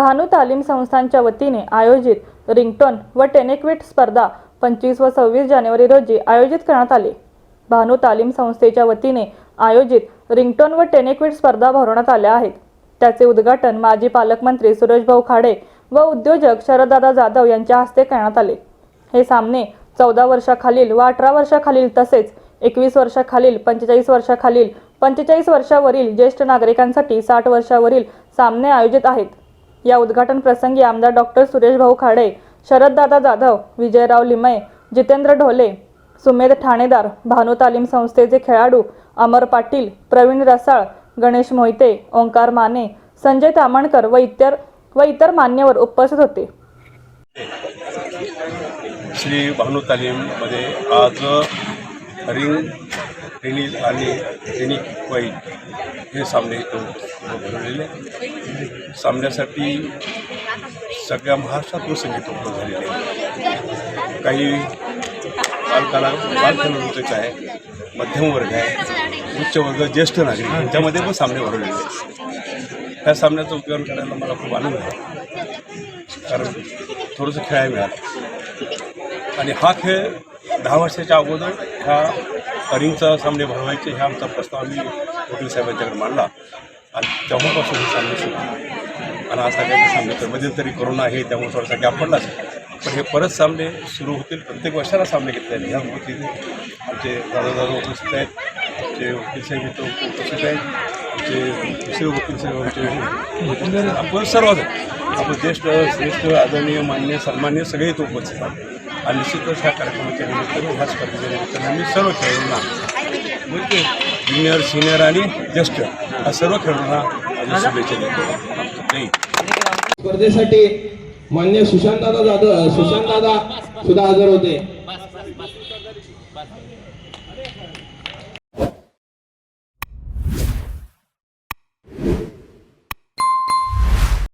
भानू तालीम संस्थांच्या वतीने आयोजित रिंगटोन व टेनेक्विट स्पर्धा पंचवीस व सव्वीस जानेवारी रोजी आयोजित करण्यात आली. भानू तालीम संस्थेच्या वतीने आयोजित रिंगटोन व टेनेक्विट स्पर्धा भरवण्यात आल्या आहेत. त्याचे उद्घाटन माजी पालकमंत्री सुरेशभाऊ खाडे व उद्योजक शरददादा जाधव यांच्या हस्ते करण्यात आले. हे सामने चौदा वर्षाखालील व अठरा वर्षाखालील तसेच एकवीस वर्षाखालील पंचेचाळीस वर्षाखालील पंचेचाळीस वर्षावरील ज्येष्ठ नागरिकांसाठी साठ वर्षावरील सामने आयोजित आहेत. या उद्घाटन प्रसंगी आमदार डॉक्टर सुरेश भाऊ खाडे शरददादा जाधव विजयराव लिमये जितेंद्र ढोले सुमेध ठाणेदार भानू तालीम संस्थेचे खेळाडू अमर पाटील प्रवीण रसाळ गणेश मोहिते ओंकार माने संजय तामणकर व इतर व इतर मान्यवर उपस्थित होते. श्री भानू तालीममध्ये आज रिंग टेनिस आणि टेनिक वाईट हे सामने तो भरवलेले सामन्यासाठी सगळ्या महाराष्ट्रातून संगीत उपलब्ध झालेले आहे. काही बालकाला बालखेळाडूंचं आहे मध्यम वर्ग आहे उच्च वर्ग ज्येष्ठ नागरिक यांच्यामध्ये पण सामने भरवलेले आहेत. त्या सामन्याचं उपयोग करायला मला खूप आनंद आहे. कारण थोडंसं खेळायला मिळालं. आणि हा खेळ दहा वर्षाच्या अगोदर ह्या रिंगचा सामने भरवायचे हा आमचा प्रस्ताव आम्ही वकील साहेबांच्याकडे मांडला. आणि तेव्हापासून हे सामने सुरू आणि आज सगळ्यांचे सांगितलं तर मध्यंतरी कोरोना आहे त्यामुळे थोडासा गॅप पडलाच पण हे परत सामने सुरू होतील प्रत्येक वर्षाला सामने घेतले आहेत ह्या वतीने आमचे दादा दादा उपस्थित आहेत आमचे वकील साहेब इथं उपस्थित आहेत. आमचे दुसरे वकील आमचे आपण सर्वच आपण ज्येष्ठ श्रेष्ठ आदरणीय मान्य सन्मान्य सगळे इथं उपस्थित आहेत. आणि निश्चितच ह्या कार्यक्रमाच्या निमित्तानं ह्या स्पर्धेच्या निमित्तानं आम्ही सर्व खेळाडूंना म्हणजे ज्युनियर सिनियर आणि ज्येष्ठ या सर्व खेळाडूंना शुभेच्छा देतो. स्पर्धेसाठी मान्य सुशांतदादा जाधव सुशांतदादा सुद्धा हजर होते.